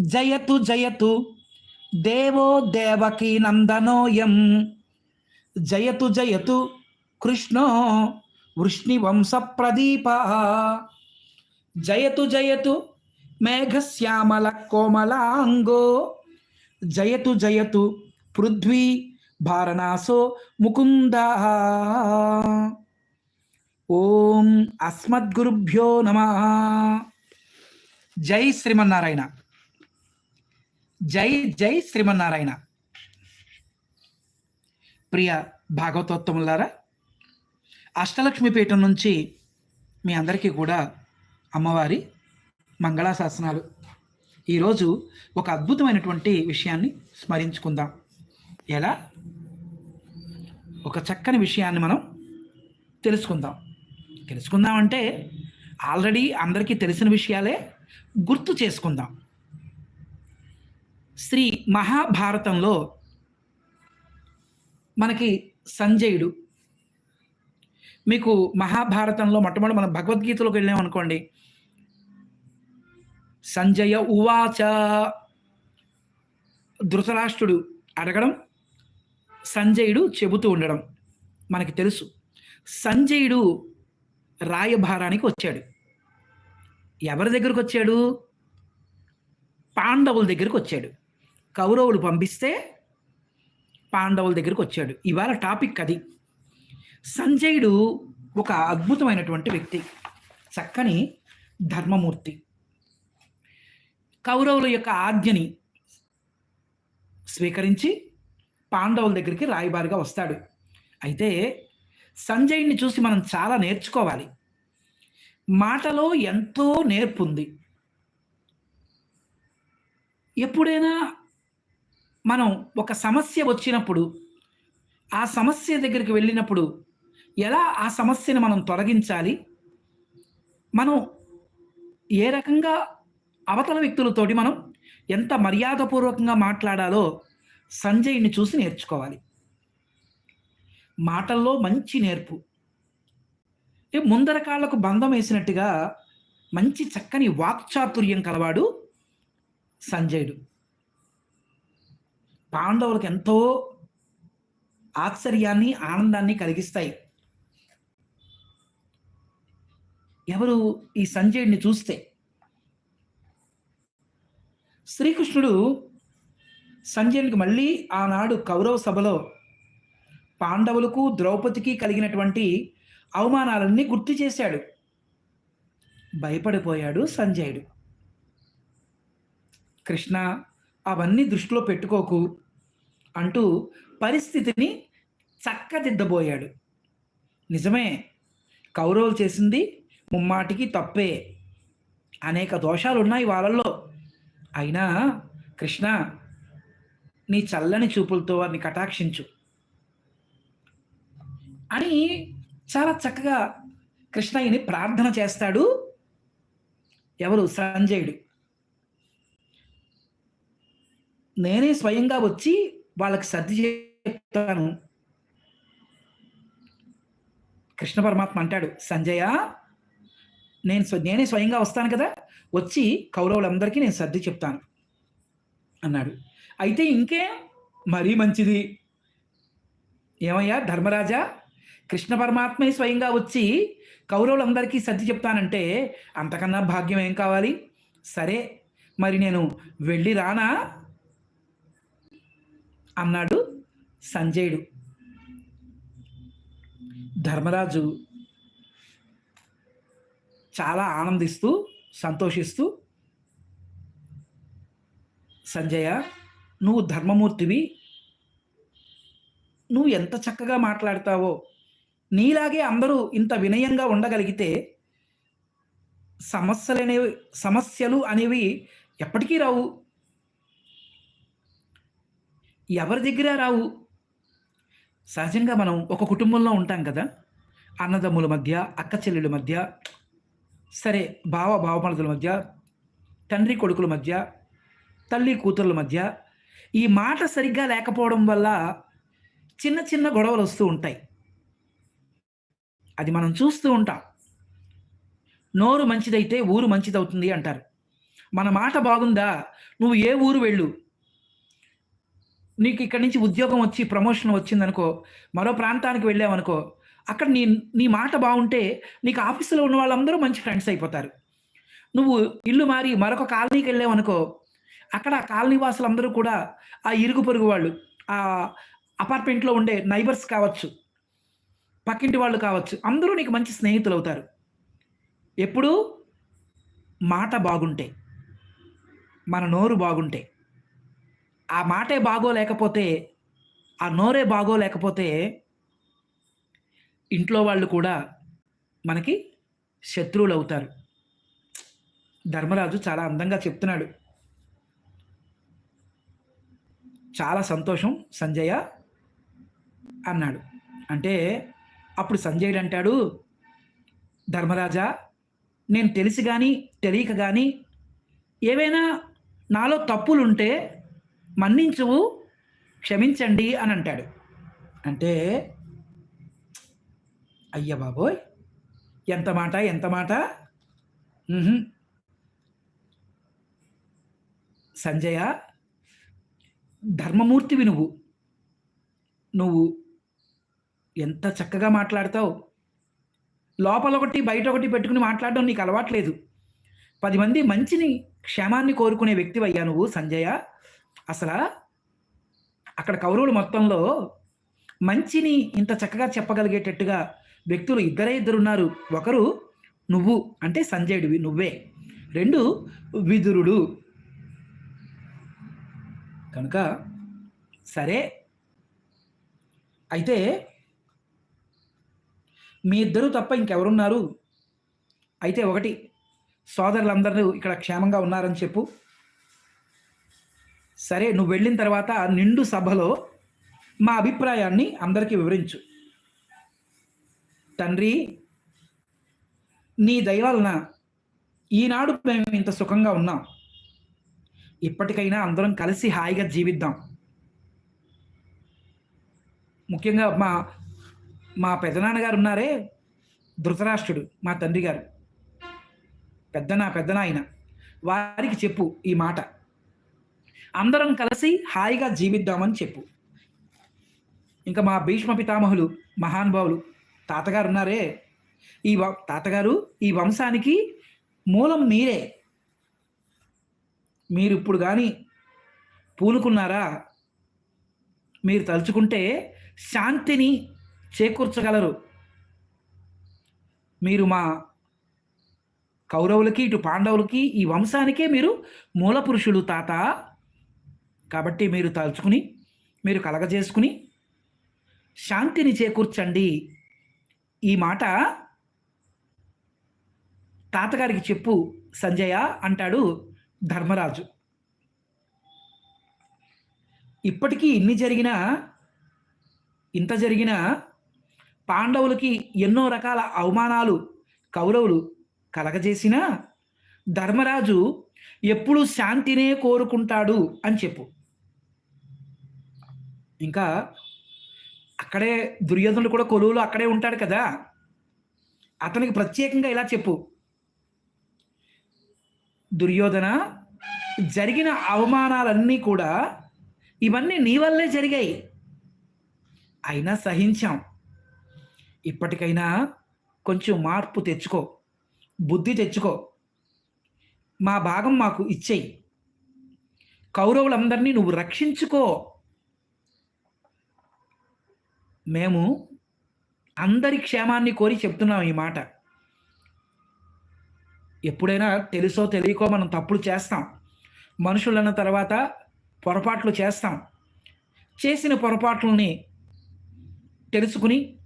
జయతు జయతు. దేవో దేవకీ నందనోయం. జయతు జయతు. కృష్ణో వృష్ణివంశ ప్రదీప. జయతు జయతు. మేఘశ్యామల కోమలాంగో. జయతు జయతు. పృథ్వీ భారణాసో ముకుంద. ఓం అస్మద్గురుభ్యో నమ. జై శ్రీమన్నారాయణ. జై జై శ్రీమన్నారాయణ. ప్రియ భాగవతోత్తములారా అష్టలక్ష్మిపీఠం నుంచి మీ అందరికీ కూడా అమ్మవారి మంగళాశాసనాలు. ఈరోజు ఒక అద్భుతమైనటువంటి విషయాన్ని స్మరించుకుందాం. ఎలా? ఒక చక్కని విషయాన్ని మనం తెలుసుకుందాం. తెలుసుకుందాం అంటే ఆల్రెడీ అందరికీ తెలిసిన విషయాలే గుర్తు చేసుకుందాం. శ్రీ మహాభారతంలో మనకి సంజయుడు. మీకు మహాభారతంలో మొట్టమొదటి మనం భగవద్గీతలోకి వెళ్ళామనుకోండి సంజయ ఉవాచ. ధృతరాష్ట్రుడు అడగడం సంజయుడు చెబుతూ ఉండడం మనకి తెలుసు. సంజయుడు రాయభారానికి వచ్చాడు. ఎవరి దగ్గరకు వచ్చాడు? పాండవుల దగ్గరకు వచ్చాడు. కౌరవులు పంపిస్తే పాండవుల దగ్గరికి వచ్చాడు. ఇవాళ టాపిక్ అది. సంజయుడు ఒక అద్భుతమైనటువంటి వ్యక్తి. చక్కని ధర్మమూర్తి. కౌరవుల యొక్క ఆజ్ఞని స్వీకరించి పాండవుల దగ్గరికి రాయబారిగా వస్తాడు. అయితే సంజయుడిని చూసి మనం చాలా నేర్చుకోవాలి. మాటలో ఎంతో నేర్పుంది ఎప్పుడైనా మనం ఒక సమస్య వచ్చినప్పుడు ఆ సమస్య దగ్గరికి వెళ్ళినప్పుడు ఎలా ఆ సమస్యను మనం తొలగించాలి? మనం ఏ రకంగా అవతల వ్యక్తులతోటి మనం ఎంత మర్యాదపూర్వకంగా మాట్లాడాలో సంజయ్ని చూసి నేర్చుకోవాలి. మాటల్లో మంచి నేర్పు. ముందర కాళ్ళకు బంధం వేసినట్టుగా మంచి చక్కని వాక్చాతుర్యం కలవాడు సంజయుడు. పాండవులకు ఎంతో ఆశ్చర్యాన్ని ఆనందాన్ని కలిగిస్తాయి. ఎవరు ఈ సంజయుడిని చూస్తే? శ్రీకృష్ణుడు సంజయునికి మళ్ళీ ఆనాడు కౌరవ సభలో పాండవులకు ద్రౌపదికి కలిగినటువంటి అవమానాలన్నీ గుర్తు చేశాడు. భయపడిపోయాడు సంజయుడు. కృష్ణ అవన్నీ దృష్టిలో పెట్టుకోకు. అంటూ పరిస్థితిని చక్కదిద్దబోయాడు. నిజమే కౌరవులు చేసింది ముమ్మాటికి తప్పే. అనేక దోషాలు ఉన్నాయి వాళ్ళల్లో. అయినా కృష్ణ నీ చల్లని చూపులతో వారిని కటాక్షించు. అని చాలా చక్కగా కృష్ణయ్యని ప్రార్థన చేస్తాడు. ఎవరు? సంజయుడు. నేనే స్వయంగా వచ్చి వాళ్ళకి సర్ది చెప్తాను. కృష్ణ పరమాత్మ అంటాడు సంజయ నేను నేనే స్వయంగా వస్తాను కదా వచ్చి కౌరవులందరికీ నేను సర్ది చెప్తాను అన్నాడు. అయితే ఇంకే మరీ మంచిది. ఏమయ్యా ధర్మరాజా కృష్ణ పరమాత్మే స్వయంగా వచ్చి కౌరవులందరికీ సర్ది చెప్తానంటే అంతకన్నా భాగ్యం ఏం కావాలి? సరే మరి నేను వెళ్ళి రానా? అన్నాడు సంజయుడు. ధర్మరాజు చాలా ఆనందిస్తూ సంతోషిస్తూ సంజయ నువ్వు ధర్మమూర్తివి నువ్వు ఎంత చక్కగా మాట్లాడతావో నీలాగే అందరూ ఇంత వినయంగా ఉండగలిగితే సమస్యలు అనేవి సమస్యలు అనేవి ఎప్పటికీ రావు. ఎవరి దగ్గర రావు? సహజంగా మనం ఒక కుటుంబంలో ఉంటాం కదా. అన్నదమ్ముల మధ్య అక్క చెల్లెల మధ్య సరే బావ బావమరుదుల మధ్య తండ్రి కొడుకుల మధ్య తల్లి కూతుర్ల మధ్య ఈ మాట సరిగ్గా లేకపోవడం వల్ల చిన్న చిన్న గొడవలు వస్తూ ఉంటాయి. అది మనం చూస్తూ ఉంటాం. నోరు మంచిదైతే ఊరు మంచిదవుతుంది అంటారు. మన మాట బాగుందా? నువ్వు ఏ ఊరు వెళ్ళు? నీకు ఇక్కడి నుంచి ఉద్యోగం వచ్చి ప్రమోషన్ వచ్చిందనుకో మరో ప్రాంతానికి వెళ్ళావనుకో అక్కడ నీ నీ మాట బాగుంటే నీకు ఆఫీసులో ఉన్న వాళ్ళందరూ మంచి ఫ్రెండ్స్ అయిపోతారు. నువ్వు ఇల్లు మారి మరొక కాలనీకి వెళ్ళావనుకో అక్కడ ఆ కాలనీ వాసులందరూ కూడా ఆ ఇరుగు పొరుగు వాళ్ళు ఆ అపార్ట్మెంట్లో ఉండే నైబర్స్ కావచ్చు పక్కింటి వాళ్ళు కావచ్చు అందరూ నీకు మంచి స్నేహితులు అవుతారు ఎప్పుడు మాట బాగుంటే మన నోరు బాగుంటే ఆ మాటే బాగోలేకపోతే ఆ నోరే బాగోలేకపోతే ఇంట్లో వాళ్ళు కూడా మనకి శత్రువులు అవుతారు ధర్మరాజు చాలా అందంగా చెప్తున్నాడు. చాలా సంతోషం సంజయ అన్నాడు. అంటే అప్పుడు సంజయుడు అంటాడు ధర్మరాజా నేను తెలిసి కానీ తెలియక కానీ ఏవైనా నాలో తప్పులుంటే మన్నించువు క్షమించండి అని అంటాడు. అంటే అయ్య బాబోయ్ ఎంత మాట ఎంత మాట? సంజయ ధర్మమూర్తివి నువ్వు. నువ్వు ఎంత చక్కగా మాట్లాడతావు. లోపల ఒకటి బయట ఒకటి పెట్టుకుని మాట్లాడడం నీకు అలవాట్లేదు. పది మంది మంచిని క్షేమాన్ని కోరుకునే వ్యక్తి అయ్యా నువ్వు సంజయ. అసలు అక్కడ కౌరవులు మొత్తంలో మంచిని ఇంత చక్కగా చెప్పగలిగేటట్టుగా వ్యక్తులు ఇద్దరే ఇద్దరు ఉన్నారు ఒకరు నువ్వు అంటే సంజయుడివి నువ్వే. రెండు విదురుడు. కనుక సరే. అయితే మీ ఇద్దరు తప్ప ఇంకెవరున్నారు? అయితే ఒకటి సోదరులందరూ ఇక్కడ క్షేమంగా ఉన్నారని చెప్పు. సరే నువ్వు వెళ్ళిన తర్వాత నిండు సభలో మా అభిప్రాయాన్ని అందరికీ వివరించు. తండ్రి నీ దయవలన ఈనాడు మేము ఇంత సుఖంగా ఉన్నాం. ఇప్పటికైనా అందరం కలిసి హాయిగా జీవిద్దాం. ముఖ్యంగా మా మా పెదనాన్నగారు ఉన్నారే ధృతరాష్ట్రుడు మా తండ్రి గారు. పెద్దనా పెద్దనాయన. వారికి చెప్పు ఈ మాట. అందరం కలిసి హాయిగా జీవిద్దామని చెప్పు. ఇంకా మా భీష్మ పితామహులు మహానుభావులు తాతగారు ఉన్నారే? ఈ తాతగారు ఈ వంశానికి మూలం మీరే. మీరు ఇప్పుడు కానీ పూనుకున్నారా? మీరు తలుచుకుంటే శాంతిని చేకూర్చగలరు. మీరు మా కౌరవులకి ఇటు పాండవులకి ఈ వంశానికే మీరు మూల పురుషుడు తాత. కాబట్టి మీరు తలుచుకుని మీరు కలగజేసుకుని శాంతిని చేకూర్చండి. ఈ మాట తాతగారికి చెప్పు సంజయ అంటాడు ధర్మరాజు. ఇప్పటికీ ఇన్ని జరిగినా ఇంత జరిగినా పాండవులకి ఎన్నో రకాల అవమానాలు కౌరవులు కలగజేసినా ధర్మరాజు ఎప్పుడు శాంతినే కోరుకుంటాడు అని చెప్పు. ఇంకా అక్కడే దుర్యోధనుడు కూడా కొలువులో అక్కడే ఉంటాడు కదా. అతనికి ప్రత్యేకంగా ఇలా చెప్పు. దుర్యోధన జరిగిన అవమానాలన్నీ కూడా ఇవన్నీ నీ వల్లే జరిగాయి. అయినా సహించాం. ఇప్పటికైనా కొంచెం మార్పు తెచ్చుకో బుద్ధి తెచ్చుకో. మా భాగం మాకు ఇచ్చేయి. కౌరవులందరినీ నువ్వు రక్షించుకో. మేము అందరి క్షేమాన్ని కోరి చెప్తున్నాం ఈ మాట. ఎప్పుడైనా తెలుసో తెలియకో మనం తప్పులు చేస్తాం. మనుషులన్న తర్వాత పొరపాట్లు చేస్తాం. చేసిన పొరపాట్లని తెలుసుకుని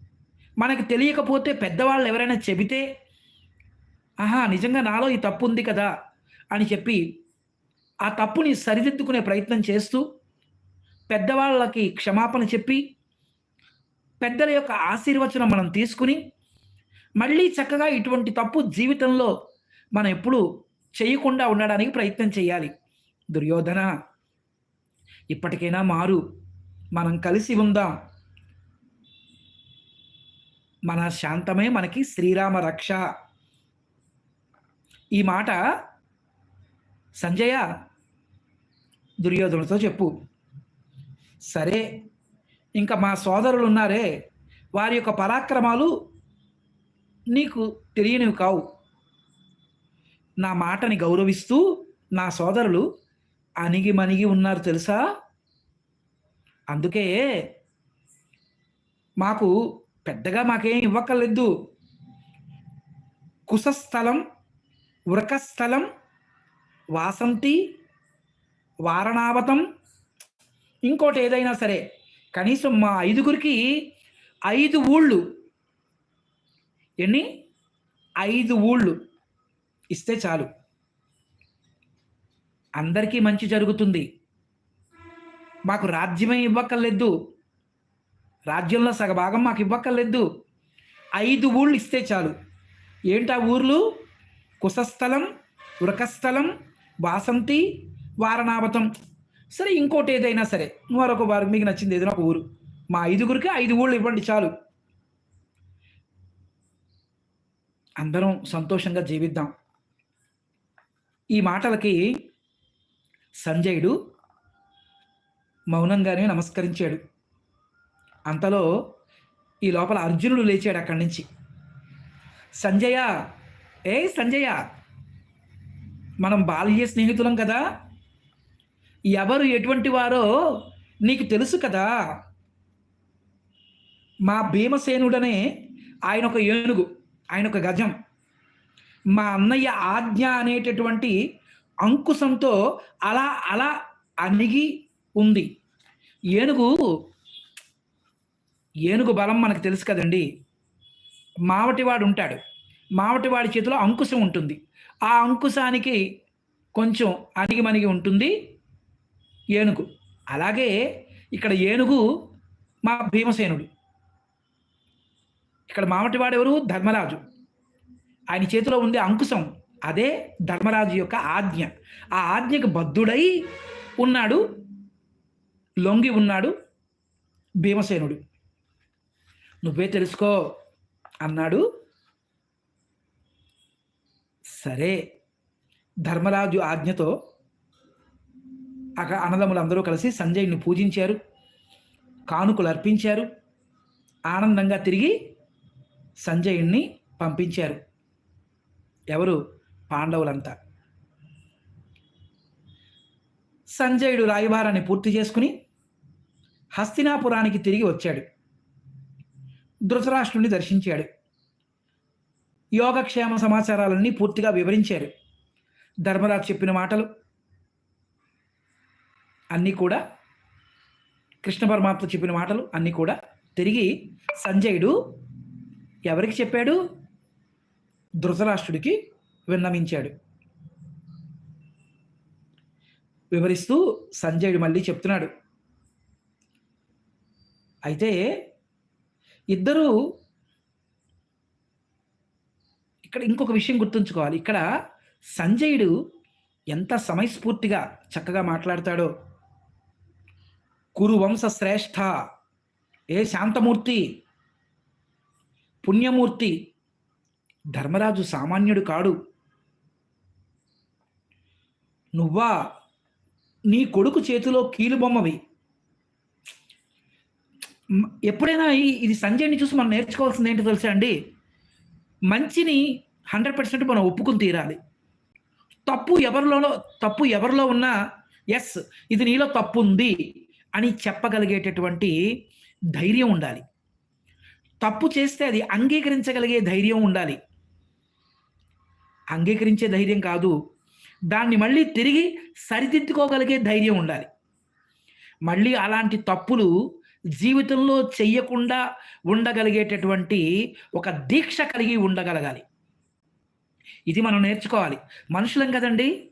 మనకు తెలియకపోతే పెద్దవాళ్ళు ఎవరైనా చెబితే ఆహా నిజంగా నాలో ఈ తప్పు ఉంది కదా అని చెప్పి ఆ తప్పుని సరిదిద్దుకునే ప్రయత్నం చేస్తూ పెద్దవాళ్ళకి క్షమాపణ చెప్పి పెద్దల యొక్క ఆశీర్వచనం మనం తీసుకుని మళ్ళీ చక్కగా ఇటువంటి తప్పు జీవితంలో మనం ఎప్పుడు చేయకుండా ఉండడానికి ప్రయత్నం చేయాలి. దుర్యోధన ఇప్పటికైనా మారు. మనం కలిసి ఉందాం. మన శాంతమే మనకి శ్రీరామ రక్ష. ఈ మాట సంజయ దుర్యోధనతో చెప్పు. సరే. ఇంకా మా సోదరులు ఉన్నారే వారి యొక్క పరాక్రమాలు నీకు తెలియనివి కావు. నా మాటని గౌరవిస్తూ నా సోదరులు అణిగి మణిగి ఉన్నారు తెలుసా? అందుకే మాకు పెద్దగా మాకేం ఇవ్వక్కర్లేదు. కుశస్థలం వృకస్థలం వాసంతి వారణావతం ఇంకోటి ఏదైనా సరే. కనీసం మా ఐదుగురికి ఐదు ఊళ్ళు. ఎన్ని? ఐదు ఊళ్ళు. ఇస్తే చాలు. అందరికీ మంచి జరుగుతుంది. మాకు రాజ్యమే ఇవ్వక్కర్లేదు. రాజ్యంలో సగభాగం మాకు ఇవ్వక్కర్లేదు. ఐదు ఊళ్ళు ఇస్తే చాలు. ఏంటా ఊర్లు? కుశస్థలం వృకస్థలం వాసంతి వారణావతం. సరే ఇంకోటి ఏదైనా సరే. మరొక వారు మీకు నచ్చింది ఏదైనా ఒక ఊరు. మా ఐదుగురికి ఐదు ఊళ్ళు ఇవ్వండి చాలు. అందరం సంతోషంగా జీవిద్దాం. ఈ మాటలకి సంజయుడు మౌనంగానే నమస్కరించాడు. అంతలో ఈ లోపల అర్జునుడు లేచాడు అక్కడి నుంచి. సంజయ ఏ సంజయ! మనం బాల్య స్నేహితులం కదా? ఎవరు ఎటువంటి వారో నీకు తెలుసు కదా. మా భీమసేనుడనే ఆయన ఒక ఏనుగు ఆయన ఒక గజం. మా అన్నయ్య ఆజ్ఞ అనేటటువంటి అంకుశంతో అలా అలా అణిగి ఉంది. ఏనుగు ఏనుగు బలం మనకు తెలుసు కదండి. మావటివాడు ఉంటాడు. మావటివాడి చేతిలో అంకుశం ఉంటుంది. ఆ అంకుశానికి కొంచెం అణిగిమణిగి ఉంటుంది. ఏనుగు. అలాగే ఇక్కడ ఏనుగు మా భీమసేనుడు. ఇక్కడ మామటివాడు ఎవరు ధర్మరాజు. ఆయన చేతిలో ఉండే అంకుశం అదే ధర్మరాజు యొక్క ఆజ్ఞ. ఆ ఆజ్ఞకు బద్ధుడై ఉన్నాడు లొంగి ఉన్నాడు భీమసేనుడు. నువ్వే తెలుసుకో అన్నాడు. సరే ధర్మరాజు ఆజ్ఞతో అక్కడ అన్నదమ్ములందరూ కలిసి సంజయ్ని పూజించారు. కానుకలు అర్పించారు ఆనందంగా తిరిగి సంజయుణ్ణి పంపించారు. ఎవరు? పాండవులంతా. సంజయుడు రాయభారాన్ని పూర్తి చేసుకుని హస్తినాపురానికి తిరిగి వచ్చాడు. ధృతరాష్ట్రుని దర్శించాడు. యోగక్షేమ సమాచారాలన్నీ పూర్తిగా వివరించారు. ధర్మరాజు చెప్పిన మాటలు అన్నీ కూడా కృష్ణ పరమాత్మ చెప్పిన మాటలు అన్నీ కూడా తిరిగి సంజయుడు ఎవరికి చెప్పాడు? ధృతరాష్ట్రుడికి విన్నమించాడు వివరిస్తూ సంజయుడు మళ్ళీ చెప్తున్నాడు. అయితే ఇద్దరు ఇక్కడ ఇంకొక విషయం గుర్తుంచుకోవాలి. ఇక్కడ సంజయుడు ఎంత సమయస్ఫూర్తిగా చక్కగా మాట్లాడతాడో కురు వంశ శ్రేష్ఠ ఏ శాంతమూర్తి? పుణ్యమూర్తి? ధర్మరాజు సామాన్యుడు కాడు. నువ్వా? నీ కొడుకు చేతిలో కీలుబొమ్మవి. ఎప్పుడైనా ఇది సంజయ్ని చూసి మనం నేర్చుకోవాల్సింది ఏంటో తెలుసా అండి? మంచిని హండ్రెడ్ పర్సెంట్ మనం ఒప్పుకుని తీరాలి. తప్పు ఎవరిలోనో తప్పు ఎవరిలో ఉన్నా ఎస్ ఇది నీలో తప్పు ఉంది అని చెప్పగలిగేటటువంటి ధైర్యం ఉండాలి. తప్పు చేస్తే అది అంగీకరించగలిగే ధైర్యం ఉండాలి. అంగీకరించే ధైర్యం కాదు. దాన్ని మళ్ళీ తిరిగి సరిదిద్దుకోగలిగే ధైర్యం ఉండాలి. మళ్ళీ అలాంటి తప్పులు జీవితంలో చెయ్యకుండా ఉండగలిగేటటువంటి ఒక దీక్ష కలిగి ఉండగలగాలి. ఇది మనం నేర్చుకోవాలి. మనుషులం కదండి.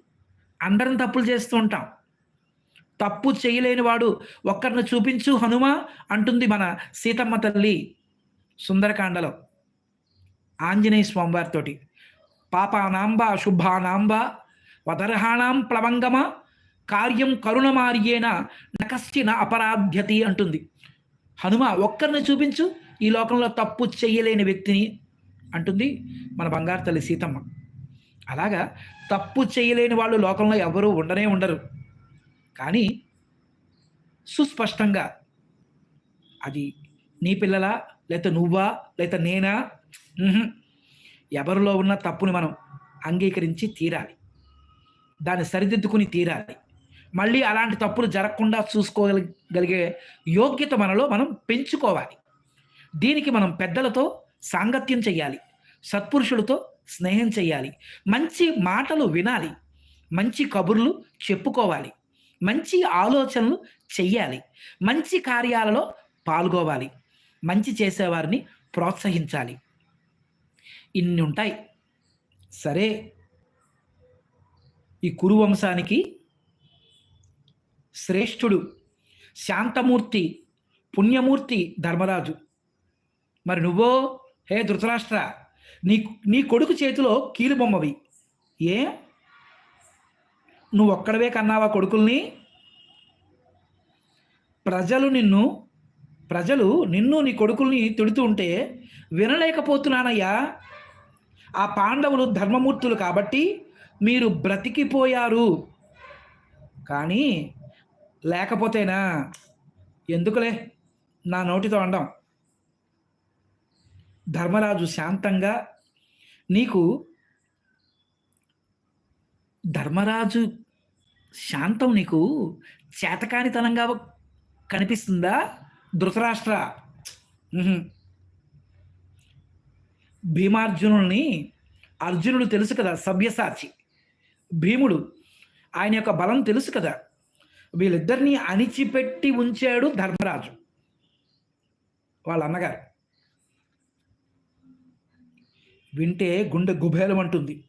అందరం తప్పులు చేస్తూ ఉంటాం. తప్పు చేయలేని వాడు ఒక్కరిని చూపించు హనుమ అంటుంది మన సీతమ్మ తల్లి సుందరకాండలో. ఆంజనేయ స్వామివారితోటి పాపానాంబ శుభానాంబ వదర్హాణం ప్లవంగమ కార్యం కరుణమార్యేన నకశ్చిన అపరాధ్యతి అంటుంది. హనుమ ఒక్కరిని చూపించు ఈ లోకంలో తప్పు చెయ్యలేని వ్యక్తిని అంటుంది మన బంగారు తల్లి సీతమ్మ. అలాగా తప్పు చేయలేని వాళ్ళు లోకంలో ఎవరూ ఉండనే ఉండరు. కానీ సుస్పష్టంగా అది నీ పిల్లలా లేకపోతే నువ్వా లేకపోతే నేనా? ఎవరిలో ఉన్న తప్పుని మనం అంగీకరించి తీరాలి. దాన్ని సరిదిద్దుకుని తీరాలి. మళ్ళీ అలాంటి తప్పులు జరగకుండా చూసుకోగలిగే యోగ్యత మనలో మనం పెంచుకోవాలి. దీనికి మనం పెద్దలతో సాంగత్యం చేయాలి సత్పురుషులతో స్నేహం చేయాలి మంచి మాటలు వినాలి. మంచి కబుర్లు చెప్పుకోవాలి. మంచి ఆలోచనలు చెయ్యాలి. మంచి కార్యాలలో పాల్గొవాలి. మంచి చేసేవారిని ప్రోత్సహించాలి. ఇన్ని ఉంటాయి. సరే. ఈ కురు వంశానికి శ్రేష్ఠుడు శాంతమూర్తి పుణ్యమూర్తి ధర్మరాజు. మరి నువ్వో హే ధృతరాష్ట్ర నీ నీ కొడుకు చేతిలో కీలుబొమ్మవి. ఏ? నువ్వు ఒక్కడవే కన్నావా కొడుకుల్ని? ప్రజలు నిన్ను ప్రజలు నిన్ను నీ కొడుకుల్ని తిడుతూ ఉంటే వినలేకపోతున్నానయ్యా. ఆ పాండవులు ధర్మమూర్తులు కాబట్టి మీరు బ్రతికిపోయారు. కానీ లేకపోతేనా? ఎందుకులే? నా నోటితో అండం ధర్మరాజు శాంతంగా నీకు ధర్మరాజు శాంతం నీకు చేతకానితనంగా కనిపిస్తుందా? ధృతరాష్ట్ర. భీమార్జునుల్ని అర్జునుడు తెలుసు కదా సభ్యసాచి భీముడు ఆయన యొక్క బలం తెలుసు కదా. వీళ్ళిద్దరినీ అణిచిపెట్టి ఉంచాడు ధర్మరాజు. వాళ్ళ అన్నగారు. వింటే గుండె గుబేలమంటుంది.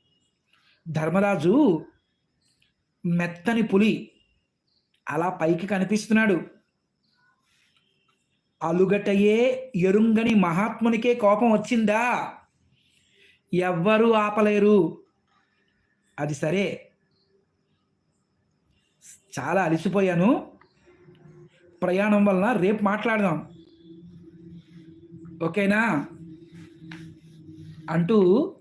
ధర్మరాజు మెత్తని పులి అలా పైకి కనిపిస్తున్నాడు. అలుగటయే ఎరుంగని మహాత్మునికే కోపం వచ్చిందా? ఎవ్వరూ ఆపలేరు. అది సరే. చాలా అలసిపోయాను. ప్రయాణం వలన రేపు మాట్లాడదాం. ఓకేనా? అంటూ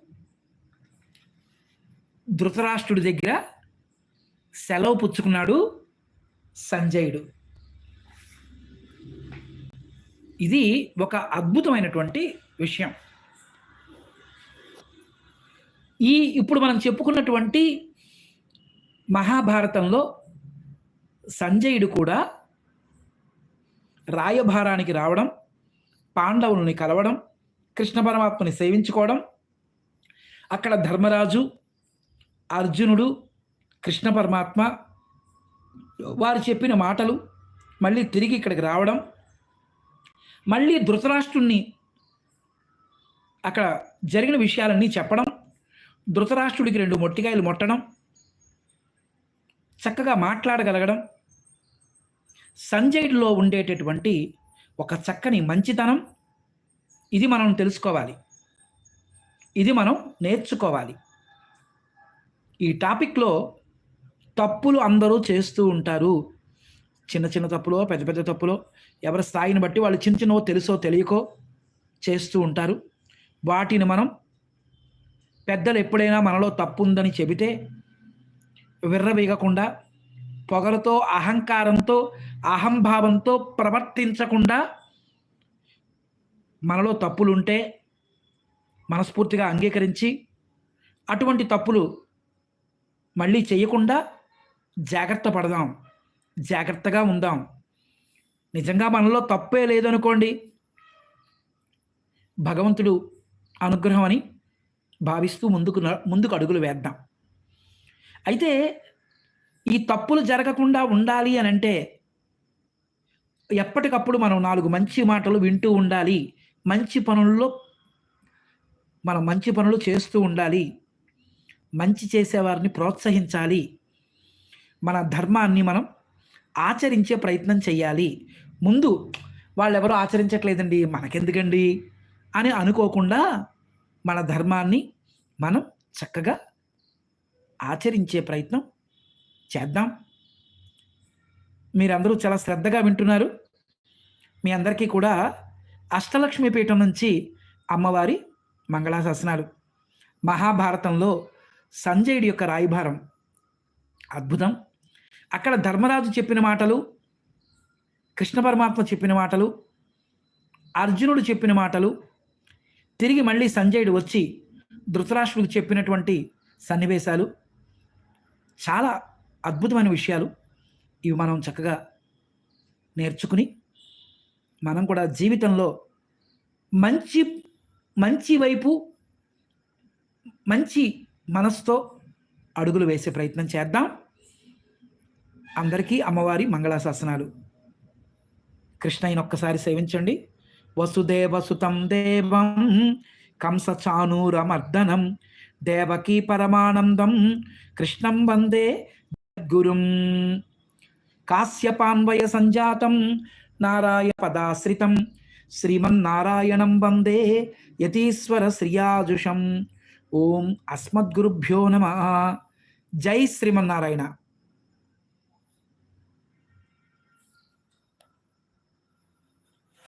ధృతరాష్ట్రుడి దగ్గర సెలవు పుచ్చుకున్నాడు సంజయుడు. ఇది ఒక అద్భుతమైనటువంటి విషయం. ఈ ఇప్పుడు మనం చెప్పుకున్నటువంటి మహాభారతంలో సంజయుడు కూడా రాయభారానికి రావడం పాండవుల్ని కలవడం కృష్ణ పరమాత్మని సేవించుకోవడం అక్కడ ధర్మరాజు అర్జునుడు కృష్ణ పరమాత్మ వారు చెప్పిన మాటలు మళ్ళీ తిరిగి ఇక్కడికి రావడం మళ్ళీ ధృతరాష్ట్రుణ్ణి అక్కడ జరిగిన విషయాలన్నీ చెప్పడం ధృతరాష్ట్రుడికి రెండు మొట్టికాయలు మొట్టడం చక్కగా మాట్లాడగలగడం సంజయ్లో ఉండేటటువంటి ఒక చక్కని మంచితనం ఇది మనం తెలుసుకోవాలి. ఇది మనం నేర్చుకోవాలి. ఈ టాపిక్లో తప్పులు అందరూ చేస్తూ ఉంటారు. చిన్న చిన్న తప్పులో పెద్ద పెద్ద తప్పులో ఎవరి స్థాయిని బట్టి వాళ్ళు చిన్న చిన్నవో తెలుసో తెలియకో చేస్తూ ఉంటారు. వాటిని మనం పెద్దలు ఎప్పుడైనా మనలో తప్పు ఉందని చెబితే విర్రవీగకుండా పొగలతో అహంకారంతో అహంభావంతో ప్రవర్తించకుండా మనలో తప్పులుంటే మనస్ఫూర్తిగా అంగీకరించి అటువంటి తప్పులు మళ్ళీ చేయకుండా జాగ్రత్త పడదాం. జాగ్రత్తగా ఉందాం. నిజంగా మనలో తప్పే లేదనుకోండి. భగవంతుడు అనుగ్రహం అని భావిస్తూ ముందుకు ముందుకు అడుగులు వేద్దాం. అయితే ఈ తప్పులు జరగకుండా ఉండాలి అని అంటే ఎప్పటికప్పుడు మనం నాలుగు మంచి మాటలు వింటూ ఉండాలి. మంచి పనుల్లో మనం మంచి పనులు చేస్తూ ఉండాలి. మంచి చేసేవారిని ప్రోత్సహించాలి. మన ధర్మాన్ని మనం ఆచరించే ప్రయత్నం చేయాలి ముందు వాళ్ళెవరో ఆచరించట్లేదండి మనకెందుకండి అని అనుకోకుండా మన ధర్మాన్ని మనం చక్కగా ఆచరించే ప్రయత్నం చేద్దాం. మీరందరూ చాలా శ్రద్ధగా వింటున్నారు. మీ అందరికీ కూడా అష్టలక్ష్మి పీఠం నుంచి అమ్మవారి మంగళాశాసనాలు మహాభారతంలో సంజయుడి యొక్క రాయభారం అద్భుతం. అక్కడ ధర్మరాజు చెప్పిన మాటలు కృష్ణ పరమాత్మ చెప్పిన మాటలు అర్జునుడు చెప్పిన మాటలు తిరిగి మళ్ళీ సంజయుడు వచ్చి ధృతరాష్ట్రుడికి చెప్పినటువంటి సన్నివేశాలు. చాలా అద్భుతమైన విషయాలు. ఇవి మనం చక్కగా నేర్చుకుని మనం కూడా జీవితంలో మంచి మంచి వైపు మంచి మనసుతో అడుగులు వేసే ప్రయత్నం చేద్దాం. అందరికీ అమ్మవారి మంగళాశాసనాలు. కృష్ణయ్యను ఒక్కసారి సేవించండి. వసుదేవసుతం దేవం కంసచానూరమర్దనం దేవకీ పరమానందం కృష్ణం వందే గురుం కాశ్యపాన్వయ సంజాతం నారాయణ పదాశ్రితం శ్రీమన్నారాయణం వందే యతీశ్వర శ్రియాజుషం. ఓం అస్మద్గురుభ్యో నమ. జై శ్రీమన్నారాయణ.